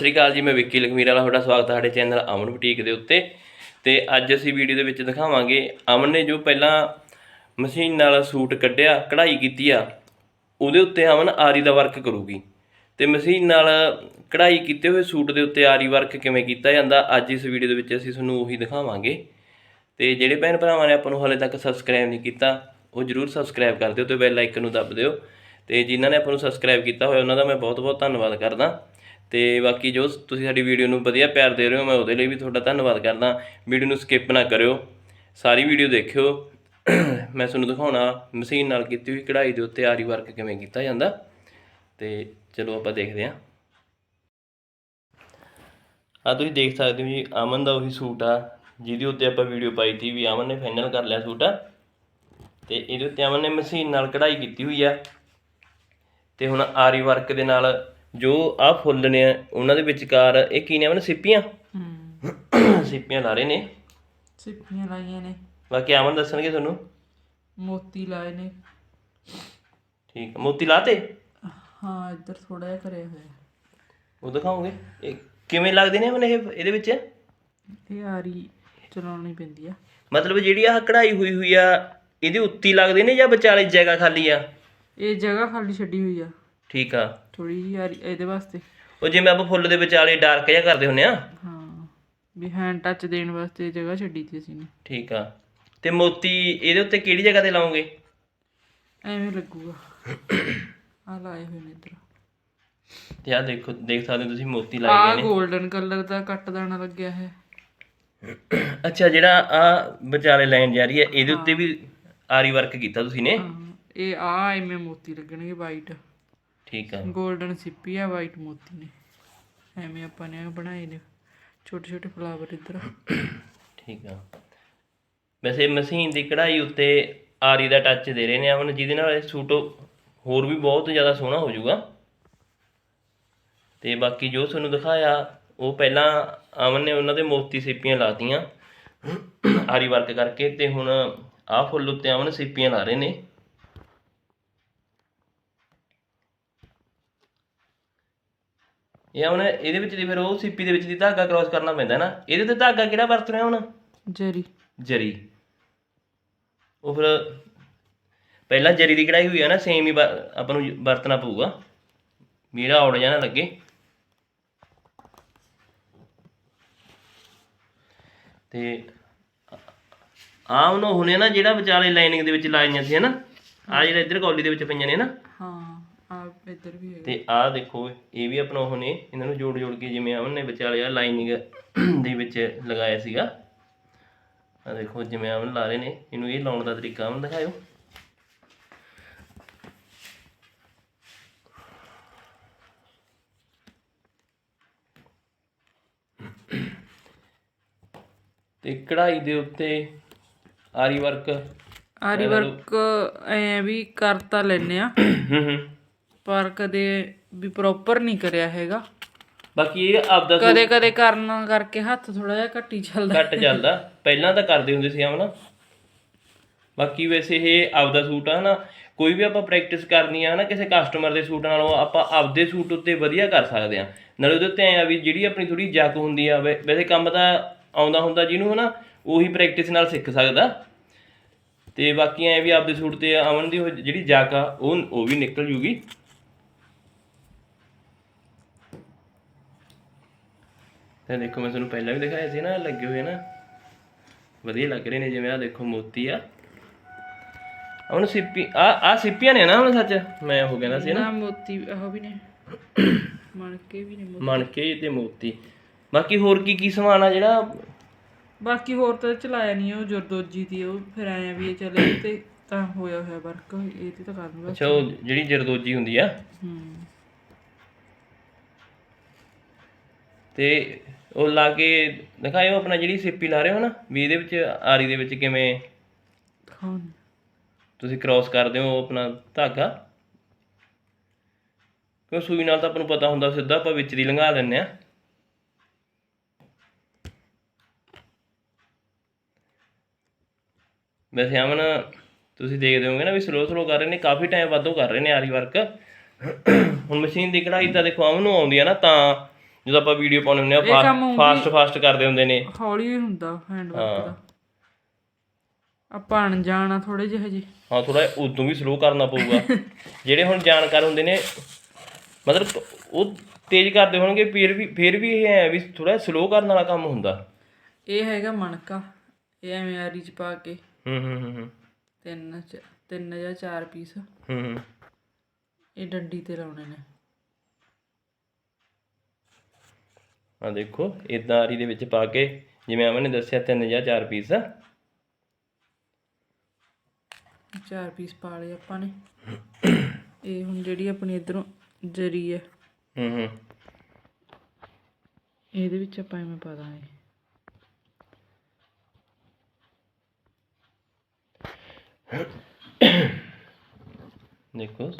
ਸ੍ਰੀ ਅਕਾਲ ਜੀ, ਮੈਂ ਵਿੱਕੀ ਲਖਮੀਰ ਵਾਲਾ, ਤੁਹਾਡਾ ਸਵਾਗਤ ਹੈ ਸਾਡੇ ਚੈਨਲ ਅਮਨ ਬੁਟੀਕ ਦੇ ਉੱਤੇ। ਤੇ ਅੱਜ ਅਸੀਂ ਵੀਡੀਓ ਦੇ ਵਿੱਚ ਦਿਖਾਵਾਂਗੇ ਅਮਨ ਨੇ ਜੋ ਪਹਿਲਾਂ ਮਸ਼ੀਨ ਨਾਲ ਸੂਟ ਕੱਢਿਆ, ਕਢਾਈ ਕੀਤੀ ਆ, ਉਹਦੇ ਉੱਤੇ ਅਮਨ ਆਰੀ ਦਾ ਵਰਕ ਕਰੂਗੀ। ਤੇ ਮਸ਼ੀਨ ਨਾਲ ਕਢਾਈ ਕੀਤੇ ਹੋਏ ਸੂਟ ਦੇ ਉੱਤੇ ਆਰੀ ਵਰਕ ਕਿਵੇਂ ਕੀਤਾ ਜਾਂਦਾ, ਅੱਜ ਇਸ ਵੀਡੀਓ ਦੇ ਵਿੱਚ ਅਸੀਂ ਤੁਹਾਨੂੰ ਉਹੀ ਦਿਖਾਵਾਂਗੇ। ਤੇ ਜਿਹੜੇ ਭੈਣ ਭਰਾਵਾਂ ਨੇ ਆਪਾਂ ਨੂੰ ਹਾਲੇ ਤੱਕ ਸਬਸਕ੍ਰਾਈਬ ਨਹੀਂ ਕੀਤਾ, ਉਹ ਜਰੂਰ ਸਬਸਕ੍ਰਾਈਬ ਕਰ ਦਿਓ ਤੇ ਬੈਲ ਆਈਕਨ ਨੂੰ ਦੱਬ ਦਿਓ। ਤੇ ਜਿਨ੍ਹਾਂ ਨੇ ਆਪਾਂ ਨੂੰ ਸਬਸਕ੍ਰਾਈਬ ਕੀਤਾ ਹੋਇਆ, ਉਹਨਾਂ ਦਾ ਮੈਂ ਬਹੁਤ-ਬਹੁਤ ਧੰਨਵਾਦ ਕਰਦਾ। ਅਤੇ ਬਾਕੀ ਜੋ ਤੁਸੀਂ ਸਾਡੀ ਵੀਡੀਓ ਨੂੰ ਵਧੀਆ ਪਿਆਰ ਦੇ ਰਹੇ ਹੋ, ਮੈਂ ਉਹਦੇ ਲਈ ਵੀ ਤੁਹਾਡਾ ਧੰਨਵਾਦ ਕਰਦਾ। ਵੀਡੀਓ ਨੂੰ ਸਕਿਪ ਨਾ ਕਰਿਓ। ਸਾਰੀ ਵੀਡੀਓ ਦੇਖਿਓ। ਮੈਂ ਤੁਹਾਨੂੰ ਦਿਖਾਉਣਾ, ਮਸ਼ੀਨ ਨਾਲ ਕੀਤੀ ਹੋਈ ਕਢਾਈ ਦੇ ਉੱਤੇ ਆਰੀ ਵਰਕ ਕਿਵੇਂ ਕੀਤਾ ਜਾਂਦਾ। ਤੇ ਚਲੋ ਆਪਾਂ ਦੇਖਦੇ ਹਾਂ। ਆ ਤੁਸੀਂ ਦੇਖ ਸਕਦੇ ਹੋ ਜੀ, ਅਮਨ ਦਾ ਉਹੀ ਸੂਟ ਆ, ਜਿਹਦੇ ਉੱਤੇ ਆਪਾਂ ਵੀਡੀਓ ਪਾਈ ਸੀ ਵੀ ਅਮਨ ਨੇ ਫਾਈਨਲ ਕਰ ਲਿਆ ਸੂਟ। ਆ ਤੇ ਇਹਦੇ ਉੱਤੇ ਅਮਨ ਨੇ ਮਸ਼ੀਨ ਨਾਲ ਕਢਾਈ ਕੀਤੀ ਹੋਈ ਆ। ਤੇ ਹੁਣ ਆਰੀ ਵਰਕ ਦੇ ਨਾਲ ਜੋ ਆ ਫੁੱਲ ਨੇ ਉਹਨਾਂ ਦੇ ਵਿਚਕਾਰ ਇਹ ਕੀ ਨੇ ਅਮਨ? ਸਿੱਪੀਆਂ? ਹੂੰ। ਸਿੱਪੀਆਂ ਲਾ ਰਹੇ ਨੇ। ਸਿੱਪੀਆਂ ਲਾਈਆਂ ਨੇ। ਬਾਕੀ ਅਮਨ ਦੱਸਣਗੇ ਤੁਹਾਨੂੰ। ਮੋਤੀ ਲਾਏ ਨੇ। ਠੀਕ ਆ। ਮੋਤੀ ਲਾਤੇ? ਹਾਂ ਇੱਧਰ ਥੋੜਾ ਜਿਹਾ ਕਰਿਆ ਹੋਇਆ। ਉਹ ਦਿਖਾਓਗੇ? ਇਹ ਕਿਵੇਂ ਲੱਗਦੇ ਨੇ ਅਮਨ ਇਹ ਇਹਦੇ ਵਿੱਚ? ਇਹ ਆਰੀ ਚਲਾਉਣੀ ਪੈਂਦੀ ਆ। ਮਤਲਬ ਜਿਹੜੀ ਆਹ ਕਢਾਈ ਹੋਈ ਹੋਈ ਆ ਇਹਦੇ ਉੱਤੇ ਹੀ ਲੱਗਦੇ ਨੇ ਜਾਂ ਵਿਚਾਲੇ ਜਗ੍ਹਾ ਖਾਲੀ ਆ? ਇਹ ਜਗ੍ਹਾ ਖਾਲੀ ਛੱਡੀ ਹੋਈ ਆ। ਠੀਕ ਆ। ਥੋੜੀ ਜਿਹੀ ਇਹਦੇ ਵਾਸਤੇ। ਉਹ ਜਿਵੇਂ ਆਪਾਂ ਫੁੱਲ ਦੇ ਵਿਚਾਲੇ ਡਾਰਕ ਜਿਹਾ ਕਰਦੇ ਹੁੰਨੇ ਆ। ਹਾਂ ਵੀ ਹੈਂਡ ਟੱਚ ਦੇਣ ਵਾਸਤੇ ਜਗ੍ਹਾ ਛੱਡੀ ਤੀ ਅਸੀਂ ਨੇ। ਠੀਕ ਆ। ਤੇ ਮੋਤੀ ਇਹਦੇ ਉੱਤੇ ਕਿਹੜੀ ਜਗ੍ਹਾ ਤੇ ਲਾਉਂਗੇ ਐਵੇਂ ਲੱਗੂਗਾ। ਆ ਲਾਏ ਹੋਏ ਨੇ ਇੱਧਰ। ਤੇ ਆ ਦੇਖੋ ਦੇਖ ਸਕਦੇ ਹੋ ਤੁਸੀਂ ਮੋਤੀ ਆ ਲਾਏ ਗਏ 골ਡਨ ਕਲਰ ਦਾ ਕੱਟ ਦਾਣਾ ਲੱਗਿਆ ਹੈ। ਨੇ ਅੱਛਾ ਜਿਹੜਾ ਆ ਵਿਚਾਲੇ ਲਾਈਨ ਜਾ ਰਹੀ ਹੈ ਇਹਦੇ ਉੱਤੇ ਵੀ ਆਰੀ ਵਰਕ ਕੀਤਾ ਤੁਸੀਂ ਨੇ? ਹਾਂ ਇਹ ਆ ਐਵੇਂ ਮੋਤੀ ਲੱਗਣਗੇ ਵਾਈਟ ਠੀਕ ਆ। 골ਡਨ ਸਿੱਪੀ ਆ ਵਾਈਟ ਮੋਤੀ ਨੇ। ਐਵੇਂ ਆਪਾਂ ਨੇ ਬਣਾਏ ਨੇ। ਛੋਟੇ ਛੋਟੇ ਫਲਾਵਰ ਇੱਧਰ। ਠੀਕ ਆ। ਵੈਸੇ ਮਸ਼ੀਨ ਦੀ ਕਢਾਈ ਉੱਤੇ ਆਰੀ ਦਾ ਟੱਚ ਦੇ ਰਹੇ ਨੇ ਹੁਣ ਜਿਹਦੇ ਨਾਲ ਇਹ ਸੂਟ ਹੋਰ ਵੀ ਬਹੁਤ ਜ਼ਿਆਦਾ ਸੋਹਣਾ ਹੋ ਜਾਊਗਾ। ਤੇ ਬਾਕੀ ਜੋ ਤੁਹਾਨੂੰ ਦਿਖਾਇਆ ਉਹ ਪਹਿਲਾਂ ਅਮਨ ਨੇ ਉਹਨਾਂ ਦੇ ਮੋਤੀ ਸਿੱਪੀਆਂ ਲਾਤੀਆਂ। ਆਰੀ ਵਰਕ ਕਰਕੇ ਤੇ ਹੁਣ ਆਹ ਫੁੱਲ ਉੱਤੇ ਅਮਨ ਸਿੱਪੀਆਂ ਲਾ ਰਹੇ ਨੇ। ਇਹ ਹੁਣ ਇਹਦੇ ਵਿੱਚ ਦੀ ਫਿਰ ਉਹ ਸਿੱਪੀ ਦੇ ਵਿੱਚ ਦੀ ਧਾਗਾ ਕ੍ਰਾਸ ਕਰਨਾ ਪੈਂਦਾ ਨਾ ਇਹਦੇ ਤੇ ਧਾਗਾ ਕਿਹੜਾ ਵਰਤ ਰਿਹਾ ਹੁਣ? ਜਰੀ। ਜਰੀ। ਉਹ ਫਿਰ ਪਹਿਲਾਂ ਜਰੀ ਦੀ ਕਢਾਈ ਹੋਈ ਆ ਨਾ ਸੇਮ ਹੀ ਵਰ- ਆਪਾਂ ਨੂੰ ਵਰਤਣਾ ਪਊਗਾ। ਮੇਰਾ ਔੜ ਜਾਣਾ ਲੱਗੇ। ਤੇ ਆ ਉਹਨੂੰ ਹੁਣੇ ਨਾ ਜਿਹੜਾ ਵਿਚਾਲੇ ਲਾਈਨਿੰਗ ਦੇ ਵਿੱਚ ਲਾਈਆਂ ਸੀ ਹਨਾ ਆ ਜਿਹੜਾ ਇੱਧਰ ਕੌਲੀ ਦੇ ਵਿੱਚ ਪਈਆਂ ਨੇ ਨਾ। ਹਾਂ। ਆ ਇੱਧਰ ਵੀ ਹੈਗਾ। ਤੇ ਆਹ ਦੇਖੋ ਇਹ ਵੀ ਆਪਣਾ ਉਹ ਨੇ ਇਹਨਾਂ ਨੂੰ ਜੋੜ ਜੋੜ ਕੇ ਜਿਵੇਂ ਅਮਨ ਨੇ ਵਿਚਾਲੇ ਆ ਲਾਈਨਿੰਗ ਦੇ ਵਿੱਚ ਲਗਾਇਆ ਸੀਗਾ। ਆ ਦੇਖੋ ਜਿਵੇਂ ਅਮਨ ਲਾ ਰਹੇ ਨੇ ਇਹਨੂੰ ਇਹ ਲਾਉਣ ਦਾ ਤਰੀਕਾ ਅਮਨ ਦਿਖਾਇਓ। ਤੇ ਕਢਾਈ ਦੇ ਉੱਤੇ ਆਰੀ ਵਰਕ ਆਰੀ ਵਰਕ ਐ ਵੀ ਕਰ ਤਾਂ ਲੈਨੇ ਆ। ਹੂੰ ਹੂੰ। ਪਰ ਕਦੇ ਵੀ ਪ੍ਰੋਪਰ ਨਹੀਂ ਕਰਿਆ ਹੈਗਾ। ਬਾਕੀ ਇਹ ਆਪਦਾ ਕਦੇ ਕਦੇ ਕਰਨ ਕਰਕੇ ਹੱਥ ਥੋੜਾ ਜਿਹਾ ਘੱਟੀ ਚੱਲਦਾ। ਘੱਟ ਚੱਲਦਾ। ਪਹਿਲਾਂ ਤਾਂ ਕਰਦੇ ਹੁੰਦੇ ਸੀ ਆਮ ਨਾ ਬਾਕੀ ਵੈਸੇ ਇਹ ਆਪਦਾ ਸੂਟ ਆ ਨਾ ਕੋਈ ਵੀ ਆਪਾਂ ਪ੍ਰੈਕਟਿਸ ਕਰਨੀ ਆ ਨਾ ਕਿਸੇ ਕਸਟਮਰ ਦੇ ਸੂਟ ਨਾਲੋਂ ਆਪਾਂ ਆਪਦੇ ਸੂਟ ਉੱਤੇ ਵਧੀਆ ਕਰ ਸਕਦੇ ਆ। ਨਾਲੇ ਉਹਦੇ ਉੱਤੇ ਆ ਵੀ ਜਿਹੜੀ ਆਪਣੀ ਥੋੜੀ ਜੱਕ ਹੁੰਦੀ ਆ ਵੈਸੇ ਕੰਮ ਤਾਂ ਆਉਂਦਾ ਹੁੰਦਾ ਜਿਹਨੂੰ ਹਨਾ ਉਹੀ ਪ੍ਰੈਕਟਿਸ ਨਾਲ ਸਿੱਖ ਸਕਦਾ। ਤੇ ਬਾਕੀ ਐ ਵੀ ਆਪਦੇ ਸੂਟ ਤੇ ਅਮਨ ਦੀ ਜਿਹੜੀ ਜੱਕ ਆ ਉਹ ਉਹ ਵੀ ਨਿਕਲ ਜੂਗੀ। ਤੇ ਦੇਖੋ ਮੈਂ ਤੁਹਾਨੂੰ ਪਹਿਲਾਂ ਵੀ ਦਿਖਾਇਆ ਸੀ ਨਾ ਲੱਗੇ ਹੋਏ ਨਾ। ਵਧੀਆ ਲੱਗ ਰਹੇ ਨੇ ਜਿਵੇਂ ਆ ਦੇਖੋ ਮੋਤੀ ਆ। ਹੁਣ ਸਿੱਪੀ ਆ ਆ ਸਿੱਪੀਆਂ ਨੇ ਨਾ ਹੁਣ ਸੱਚ? ਮੈਂ ਹੋ ਗਿਆ ਸੀ ਨਾ। ਨਾ ਮੋਤੀ ਉਹ ਵੀ ਨੇ। ਮਣਕੇ ਵੀ ਨੇ ਮੋ- ਮਣਕੇ ਤੇ ਮੋਤੀ। ਬਾਕੀ ਹੋਰ ਕੀ ਕੀ ਸਮਾਨ ਆ ਜਿਹੜਾ? ਬਾਕੀ ਹੋਰ ਤਾਂ ਚਲਾਇਆ ਨਹੀਂ ਉਹ ਜਰਦੋਜੀ ਦੀ ਉਹ ਫਿਰ ਆਇਆ ਵੀ ਇਹ ਚੱਲੇ ਤੇ ਤਾਂ ਹੋਇਆ ਹੋਇਆ ਵਰਕ ਇਹ ਤੇ ਤਾਂ ਕਰਨ ਬਸ ਅੱਛਾ ਉਹ ਜਿਹੜੀ ਜਰਦੋਜੀ ਹੁੰਦੀ ਆ। ਹੂੰ। ਤੇ ਉਹ ਲਾ ਕੇ ਦਿਖਾਇਓ ਆਪਣਾ ਜਿਹੜੀ ਸਿੱਪੀ ਲਾ ਰਹੇ ਹੋ ਨਾ ਵੀ ਇਹਦੇ ਵਿੱਚ ਆਰੀ ਦੇ ਵਿੱਚ ਕਿਵੇਂ? ਤੁਸੀਂ ਕ੍ਰਾਸ ਕਰਦੇ ਹੋ ਆਪਣਾ ਧਾਗਾ। ਕਿਉਂ ਸੂਈ ਨਾਲ ਤਾਂ ਆਪਾਂ ਨੂੰ ਪਤਾ ਹੁੰਦਾ ਸਿੱਧਾ ਆਪਾਂ ਵਿੱਚ ਦੀ ਲੰਘਾ ਲੈਂਦੇ ਆ ਵੈਸੇ ਅਮਨ ਤੁਸੀਂ ਦੇਖਦੇ ਹੋਗੇ ਨਾ ਵੀ ਸਲੋ ਸਲੋ ਕਰ ਰਹੇ ਨੇ ਕਾਫੀ ਟਾਈਮ ਵਾਧੂ ਕਰ ਰਹੇ ਨੇ ਆਰੀ ਵਰਕ ਹੁਣ ਮਸ਼ੀਨ ਦੀ ਕਢਾਈ ਤਾਂ ਦੇਖੋ ਅਮਨ ਨੂੰ ਆਉਂਦੀ ਆ ਨਾ ਤਾਂ ਜਦੋਂ ਆਪਾਂ ਵੀਡੀਓ ਪਾਉਣੇ ਹੁੰਦੇ ਇਹ ਆ ਫਾਸਟ ਫਾਸਟ ਕਰਦੇ ਹੁੰਦੇ ਨੇ। ਹੌਲੀ ਹੁੰਦਾ ਹੈਂਡ ਵਰਕ ਹਾਂ। ਦਾ ਆਪਾਂ ਅਣਜਾਣਾ ਥੋੜੇ ਜਿਹੇ ਹਜੇ। ਹਾਂ ਥੋੜਾ ਉਦੋਂ ਵੀ ਸਲੋ ਕਰਨਾ ਪਊਗਾ। ਜਿਹੜੇ ਹੁਣ ਜਾਣਕਾਰ ਹੁੰਦੇ ਨੇ ਮਤਲਬ ਉਹ ਤੇਜ਼ ਕਰਦੇ ਹੋਣਗੇ ਫਿਰ ਵੀ ਫਿਰ ਵੀ ਇਹ ਹੈ ਵੀ ਥੋੜਾ ਸਲੋ ਕਰਨ ਵਾਲਾ ਕੰਮ ਹੁੰਦਾ। ਇਹ ਹੈਗਾ ਮਣਕਾ। ਇਹ ਐਵੇਂ ਆਰੀ ਚ ਪਾ ਕੇ। ਹੂੰ ਹੂੰ ਹੂੰ ਹੂੰ। ਤਿੰਨ ਚ- ਤਿੰਨ ਜਾਂ ਚਾਰ ਪੀਸ। ਹੂੰ ਹੂੰ। ਇਹ ਡੰਡੀ ਤੇ ਲਾਉਣੇ ਨੇ। ਆ ਦੇਖੋ ਇਦਾਂ ਆਰੀ ਦੇ ਵਿੱਚ ਪਾ ਕੇ ਜਿਵੇਂ ਅਮਨ ਨੇ ਦੱਸਿਆ ਤਿੰਨ ਜਾਂ ਚਾਰ ਪੀਸ ਚਾਰ ਪੀਸ ਪਾ ਲਏ ਆਪਾਂ ਨੇ। ਇਹ ਹੁਣ ਜਿਹੜੀ ਆਪਣੀ ਇਧਰੋਂ ਜਰੀ ਹੈ। ਹੂੰ ਹੂੰ। ਇਹਦੇ ਵਿੱਚ ਆਪਾਂ ਐਵੇਂ ਪਾ ਦਾਂਗੇ। ਦੇਖੋ।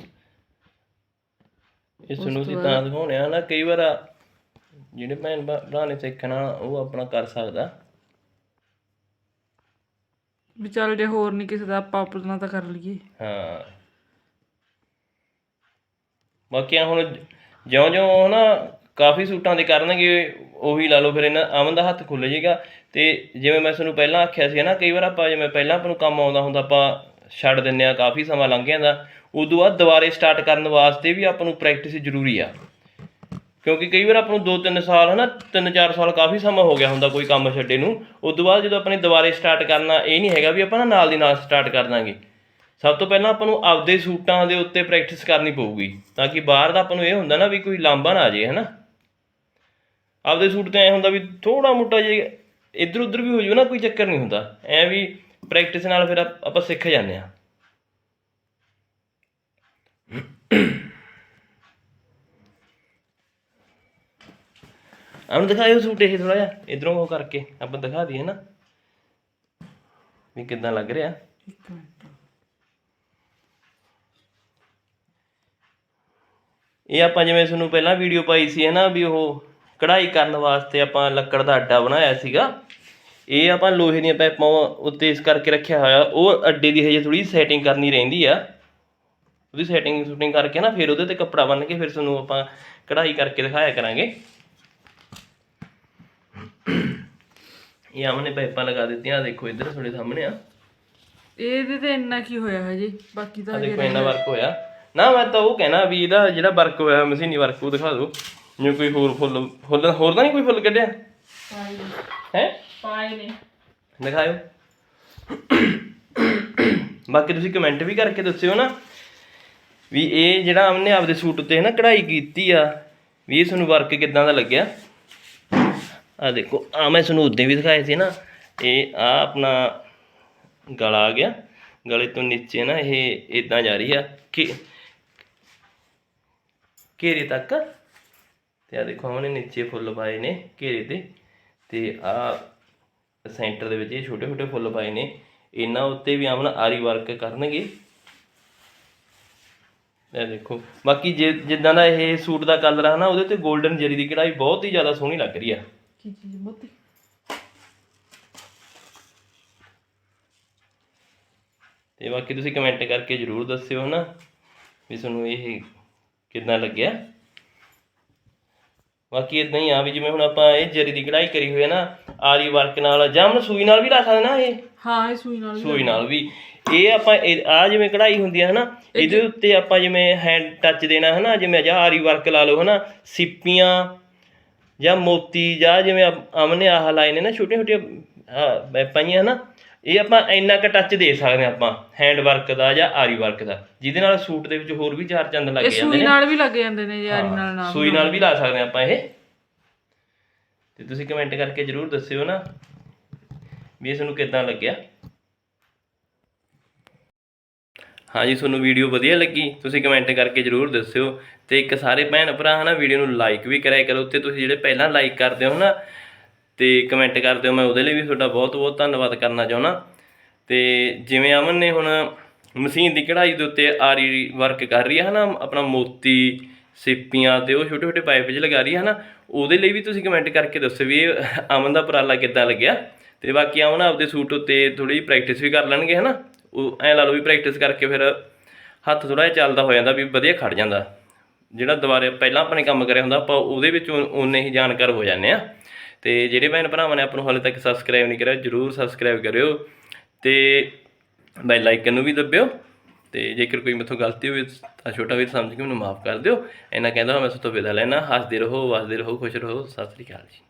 ਇਸ ਨੂੰ ਤਾਂ ਦਿਖਾਉਣੇ ਆ ਨਾ ਕਈ ਵਾਰ ਜਿਹੜੇ ਭੈਣ ਭਰਾ ਨੇ ਸਿੱਖਣਾ ਉਹ ਆਪਣਾ ਕਰ ਸਕਦਾ। ਵੀ ਚੱਲ ਜੇ ਹੋਰ ਨਹੀਂ ਕਿਸੇ ਦਾ ਆਪਾਂ ਆਪਣਾ ਤਾਂ ਕਰ ਲਈਏ। ਹਾਂ। ਬਾਕੀ ਆਹ ਹੁਣ ਜਿਉਂ-ਜਿਉਂ ਨਾ ਕਾਫੀ ਸੂਟਾਂ ਦੇ ਕਰਨਗੇ ਉਹੀ ਲਾ ਲਓ ਫਿਰ ਇਹਨਾਂ ਅਮਨ ਦਾ ਹੱਥ ਖੁੱਲ ਜਾਏਗਾ। ਤੇ ਜਿਵੇਂ ਮੈਂ ਤੁਹਾਨੂੰ ਪਹਿਲਾਂ ਆਖਿਆ ਸੀ ਨਾ ਕਈ ਵਾਰ ਆਪਾਂ ਜਿਵੇਂ ਪਹਿਲਾਂ ਆਪਾਂ ਨੂੰ ਕੰਮ ਆਉਂਦਾ ਹੁੰਦਾ ਆਪਾਂ ਛੱਡ ਦਿੰਨੇ ਆ ਕਾਫੀ ਸਮਾਂ ਲੰਘ ਜਾਂਦਾ। ਉਦੋਂ ਬਾਅਦ ਦੁਬਾਰੇ ਸਟਾਰਟ ਕਰਨ ਵਾਸਤੇ ਵੀ ਆਪਾਂ ਨੂੰ ਪ੍ਰੈਕਟਿਸ ਜ਼ਰੂਰੀ ਆ। ਕਿਉਂਕਿ ਕਈ ਵਾਰ ਆਪਾਂ ਨੂੰ 2-3 ਸਾਲ, ਹਨਾ 3-4 ਸਾਲ ਕਾਫੀ ਸਮਾਂ ਹੋ ਗਿਆ ਹੁੰਦਾ ਕੋਈ ਕੰਮ ਛੱਡੇ ਨੂੰ। ਉਸ ਤੋਂ ਬਾਅਦ ਜਦੋਂ ਆਪਣੇ ਦੁਬਾਰੇ ਸਟਾਰਟ ਕਰਨਾ, ਇਹ ਨਹੀਂ ਹੈਗਾ ਵੀ ਆਪਾਂ ਨਾ ਨਾਲ ਦੀ ਨਾਲ ਸਟਾਰਟ ਕਰ ਦਾਂਗੇ। ਸਭ ਤੋਂ ਪਹਿਲਾਂ ਆਪਾਂ ਨੂੰ ਆਪਦੇ ਸੂਟਾਂ ਦੇ ਉੱਤੇ ਪ੍ਰੈਕਟਿਸ ਕਰਨੀ ਪਊਗੀ, ਤਾਂ ਕਿ ਬਾਹਰ ਦਾ ਆਪਾਂ ਨੂੰ ਇਹ ਹੁੰਦਾ ਨਾ ਵੀ ਕੋਈ ਲਾਂਬਾ ਨਾ ਆ ਜਾਏ, ਹਨਾ। ਆਪਦੇ ਸੂਟ ਤੇ ਐ ਹੁੰਦਾ ਵੀ ਥੋੜਾ ਮੋਟਾ ਜੇ ਇੱਧਰ ਉੱਧਰ ਵੀ ਹੋ ਜਾਵੇ ਨਾ, ਕੋਈ ਚੱਕਰ ਨਹੀਂ ਹੁੰਦਾ। ਐ ਵੀ ਪ੍ਰੈਕਟਿਸ ਨਾਲ ਫਿਰ ਆਪਾਂ ਸਿੱਖ ਜਾਂਦੇ ਆ ਆਮ ਦਿਖਾਇਓ ਸੂਟ ਇਹ ਥੋੜਾ ਜਿਹਾ ਇਧਰੋਂ ਉਹ ਕਰਕੇ ਆਪਾਂ ਦਿਖਾ ਦਈਏ ਨਾ। ਵੀ ਕਿੱਦਾਂ ਲੱਗ ਰਿਹਾ। ਇੱਕ ਮਿੰਟ। ਇਹ ਆਪਾਂ ਜਿਵੇਂ ਤੁਹਾਨੂੰ ਪਹਿਲਾਂ ਵੀਡੀਓ ਪਾਈ ਸੀ ਹੈ ਨਾ ਵੀ ਉਹ ਕਢਾਈ ਕਰਨ ਵਾਸਤੇ ਆਪਾਂ ਲੱਕੜ ਦਾ ਅੱਡਾ ਬਣਾਇਆ ਸੀਗਾ। ਇਹ ਆਪਾਂ ਲੋਹੇ ਦੀਆਂ ਪਾਈਪਾਂ ਉੱਤੇ ਇਸ ਕਰਕੇ ਰੱਖਿਆ ਹੋਇਆ। ਉਹ ਅੱਡੇ ਦੀ ਹਜੇ ਥੋੜੀ ਸੈਟਿੰਗ ਕਰਨੀ ਰਹਿੰਦੀ ਆ। ਉਹਦੀ ਸੈਟਿੰਗ ਸ਼ੂਟਿੰਗ ਕਰਕੇ ਨਾ ਫਿਰ ਉਹਦੇ ਤੇ ਕੱਪੜਾ ਬੰਨ ਕੇ ਫਿਰ ਤੁਹਾਨੂੰ ਆਪਾਂ ਕਢਾਈ ਕਰਕੇ ਦਿਖਾਇਆ ਕਰਾਂਗੇ। ਇਹ ਅਮਨ ਨੇ ਲਗਾ ਦਿੱਤੀਆਂ ਆ ਦੇਖੋ ਇੱਧਰ ਤੁਹਾਡੇ ਸਾਹਮਣੇ ਆ। ਇਹਦੇ ਤੇ ਇੰਨਾ ਕੀ ਹੋਇਆ ਹਜੇ? ਬਾਕੀ ਤਾਂ ਦੇਖੋ ਇੰਨਾ ਵਰਕ ਹੋਇਆ। ਨਾ ਮੈਂ ਤਾਂ ਉਹ ਕਹਿਣਾ ਵੀ ਇਹਦਾ ਜਿਹੜਾ ਵਰਕ ਹੋਇਆ ਮਸ਼ੀਨੀ ਵਰਕ ਉਹ ਦਿਖਾ ਦਿਓ। ਜਿਵੇਂ ਕੋਈ ਹੋਰ ਫੁੱਲ ਫੁੱਲ ਹੋਰ ਤਾਂ ਨਹੀਂ ਕੋਈ ਫੁੱਲ ਕੱਢਿਆ? ਹੈ? ਪਾਏ ਨੇ। ਦਿਖਾਇਓ। ਬਾਕੀ ਤੁਸੀਂ ਕਮੈਂਟ ਵੀ ਕਰਕੇ ਦੱਸਿਓ ਨਾ ਵੀ ਇਹ ਜਿਹੜਾ ਉਹਨੇ ਆਪਦੇ ਸੂਟ ਉੱਤੇ ਨਾ ਕਢਾਈ ਕੀਤੀ ਆ ਵੀ ਇਹ ਤੁਹਾਨੂੰ ਵਰਕ ਕਿਦਾਂ ਦਾ ਲੱਗਿਆ? ਆ ਦੇਖੋ, ਆ ਮੈਂ ਤੁਹਾਨੂੰ ਉਦੋਂ ਵੀ ਦਿਖਾਏ ਸੀ ਨਾ, ਇਹ ਆ ਆਪਣਾ ਗਲਾ ਆ ਗਿਆ। ਗਲੇ ਤੋਂ ਨੀਚੇ ਨਾ ਇਹ ਇਦਾਂ ਜਾ ਰਹੀ ਆ ਕਿ ਘੇਰੇ ਤੱਕ। ਤੇ ਆ ਦੇਖੋ, ਉਹਨੇ ਨੀਚੇ ਫੁੱਲ ਪਾਏ ਨੇ ਘੇਰੇ ਤੇ। ਤੇ ਆ ਸੈਂਟਰ ਦੇ ਵਿੱਚ ਇਹ ਛੋਟੇ ਛੋਟੇ ਫੁੱਲ ਪਾਏ ਨੇ। ਇਹਨਾਂ ਉੱਤੇ ਵੀ ਆਪਣਾ ਆਰੀ ਵਰਕ ਕਰਨਗੇ। ਇਹ ਦੇਖੋ, ਬਾਕੀ ਜਿੱਦਾਂ ਦਾ ਇਹ ਸੂਟ ਦਾ ਕਲਰ ਹੈ ਨਾ, ਉਹਦੇ ਤੇ ਗੋਲਡਨ ਜਰੀ ਦੀ ਕਢਾਈ ਬਹੁਤ ਹੀ ਜ਼ਿਆਦਾ ਸੋਹਣੀ ਲੱਗ ਰਹੀ ਆ। ਚੀਜ਼ ਮੋਤੀ ਤੇ ਬਾਕੀ ਤੁਸੀਂ ਕਮੈਂਟ ਕਰਕੇ ਜਰੂਰ ਦੱਸਿਓ ਨਾ ਵੀ ਤੁਹਾਨੂੰ ਇਹ ਕਿੱਦਾਂ ਲੱਗਿਆ। ਬਾਕੀ ਇਦਾਂ ਹੀ ਆ ਵੀ ਜਿਵੇਂ ਹੁਣ ਆਪਾਂ ਇਹ ਜਰੀ ਦੀ ਕਢਾਈ ਕਰੀ ਹੋਈ ਹੈ ਨਾ ਆਰੀ ਵਰਕ ਨਾਲ ਜਾਂ ਮਨ ਸੂਈ ਨਾਲ ਵੀ ਲਾ ਸਕਦੇ ਨਾ ਇਹ? ਹਾਂ ਇਹ ਸੂਈ ਨਾਲ ਵੀ ਸੂਈ ਨਾਲ ਵੀ। ਇਹ ਆਪਾਂ ਆ ਜਿਵੇਂ ਕਢਾਈ ਹੁੰਦੀ ਹੈ ਹਨਾ ਇਹਦੇ ਉੱਤੇ ਆਪਾਂ ਜਿਵੇਂ ਹੈਂਡ ਟੱਚ ਦੇਣਾ ਹਨਾ ਜਿਵੇਂ ਜਾਂ ਆਰੀ ਵਰਕ ਲਾ ਲਓ ਹਨਾ ਸਿੱਪੀਆਂ ਜਾਂ ਮੋਤੀ ਜਾਂ ਜਿਵੇਂ ਆਪ- ਅਮਨ ਨੇ ਆਹ ਲਾਏ ਨੇ ਨਾ ਛੋਟੀਆਂ ਛੋਟੀਆਂ ਪਾਈਆਂ ਹਨਾ ਇਹ ਆਪਾਂ ਇੰਨਾ ਕੁ ਟੱਚ ਦੇ ਸਕਦੇ ਹਾਂ ਆਪਾਂ ਹੈਂਡ ਵਰਕ ਦਾ ਜਾਂ ਆਰੀ ਵਰਕ ਦਾ ਜਿਹਦੇ ਨਾਲ ਸੂਟ ਦੇ ਵਿੱਚ ਹੋਰ ਵੀ ਚਾਰ ਚੰਦ ਲੱਗ ਜਾਂਦੇ ਸੂਈ ਨੇ। ਨਾਲ ਵੀ ਲੱਗ ਜਾਂਦੇ ਨੇ ਯਾਰੀ ਨਾਲ ਨਾ ਸੂਈ ਨਾਲ ਵੀ ਲਾ ਸਕਦੇ ਹਾਂ ਆਪਾਂ ਇਹ। ਤੇ ਤੁਸੀਂ ਕਮੈਂਟ ਕਰਕੇ ਜਰੂਰ ਦੱਸਿਓ ਨਾ ਵੀ ਇਹ ਤੁਹਾਨੂੰ ਕਿੱਦਾਂ ਲੱਗਿਆ। ਹਾਂਜੀ ਤੁਹਾਨੂੰ ਵੀਡੀਓ ਵਧੀਆ ਲੱਗੀ, ਤੁਸੀਂ ਕਮੈਂਟ ਕਰਕੇ ਜਰੂਰ ਦੱਸਿਓ ਤੇ ਇੱਕ ਸਾਰੇ ਭੈਣ ਭਰਾ ਹਨਾ ਵੀਡੀਓ ਨੂੰ ਲਾਈਕ ਵੀ ਕਰਿਆ ਕਰੋ ਤੇ ਤੁਸੀਂ ਜਿਹੜੇ ਪਹਿਲਾਂ ਲਾਈਕ ਕਰਦੇ ਹੋ ਨਾ ਤੇ ਕਮੈਂਟ ਕਰਦੇ ਹੋ, ਮੈਂ ਉਹਦੇ ਲਈ ਵੀ ਤੁਹਾਡਾ ਬਹੁਤ ਬਹੁਤ ਧੰਨਵਾਦ ਕਰਨਾ ਚਾਹੁੰਦਾ। ਤੇ ਜਿਵੇਂ ਅਮਨ ਨੇ ਹੁਣ ਮਸ਼ੀਨ ਦੀ ਕਢਾਈ ਦੇ ਉੱਤੇ ਆਰੀ ਵਰਕ ਕਰ ਰਹੀ ਹੈ ਹਨਾ, ਆਪਣਾ ਮੋਤੀ, ਸਿੱਪੀਆਂ ਤੇ ਉਹ ਛੋਟੇ ਛੋਟੇ ਪਾਈਪ 'ਚ ਲਗਾ ਰਹੀ ਹੈ ਹਨਾ, ਉਹਦੇ ਲਈ ਵੀ ਤੁਸੀਂ ਕਮੈਂਟ ਕਰਕੇ ਦੱਸੋ ਵੀ ਇਹ ਅਮਨ ਦਾ ਉਪਰਾਲਾ ਕਿੱਦਾਂ ਲੱਗਿਆ। ਤੇ ਬਾਕੀ ਅਮਨ ਆਪਦੇ ਸੂਟ ਉੱਤੇ ਥੋੜੀ ਜਿਹੀ ਪ੍ਰੈਕਟਿਸ ਵੀ ਕਰ ਲੈਣਗੇ ਹਨਾ। ਉਹ ਐ ਲਾ ਲਓ ਵੀ ਪ੍ਰੈਕਟਿਸ ਕਰਕੇ ਫਿਰ ਹੱਥ ਥੋੜਾ ਜਿਹਾ ਚੱਲਦਾ ਹੋ ਜਾਂਦਾ ਵੀ ਵਧੀਆ ਖੜ ਜਾਂਦਾ। ਜਿਹੜਾ ਦੁਬਾਰੇ ਪਹਿਲਾਂ ਆਪਣੇ ਕੰਮ ਕਰਿਆ ਹੁੰਦਾ, ਆਪਾਂ ਉਹਦੇ ਵਿੱਚ ਉਨੇ ਹੀ ਜਾਣਕਾਰ ਹੋ ਜਾਂਦੇ ਆ ਤੇ ਜਿਹੜੇ ਭੈਣ ਭਰਾਵਾਂ ਨੇ ਆਪਾਂ ਨੂੰ ਹਾਲੇ ਤੱਕ ਸਬਸਕ੍ਰਾਈਬ ਨਹੀਂ ਕਰਿਆ, ਜਰੂਰ ਸਬਸਕ੍ਰਾਈਬ ਕਰਿਓ ਤੇ ਬੈਲ ਆਈਕਨ ਨੂੰ ਵੀ ਦਬਿਓ। ਤੇ ਜੇਕਰ ਕੋਈ ਮੇਥੋਂ ਗਲਤੀ ਹੋਵੇ ਤਾਂ ਛੋਟਾ ਵੀਰ ਸਮਝ ਕੇ ਮੈਨੂੰ ਮਾਫ ਕਰ ਦਿਓ। ਇਹਨਾਂ ਕਹਿੰਦਾ ਮੈਂ ਸਭ ਤੋਂ ਵਿਦਾ ਲੈਣਾ ਹੱਸਦੇ ਰਹੋ, ਵਸਦੇ ਰਹੋ, ਖੁਸ਼ ਰਹੋ। ਸਤਿ ਸ੍ਰੀ ਅਕਾਲ ਜੀ।